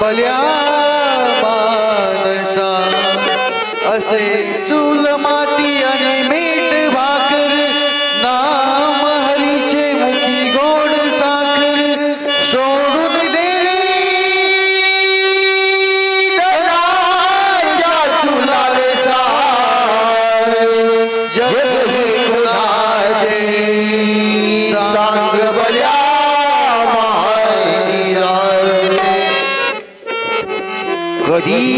बल्या मानसा असे चूल माती आणि मीठ भाकर, नाम हरीचे मुखी गोड साखर, सोडून दे तुला रे जग हे कुणाचे सांग दी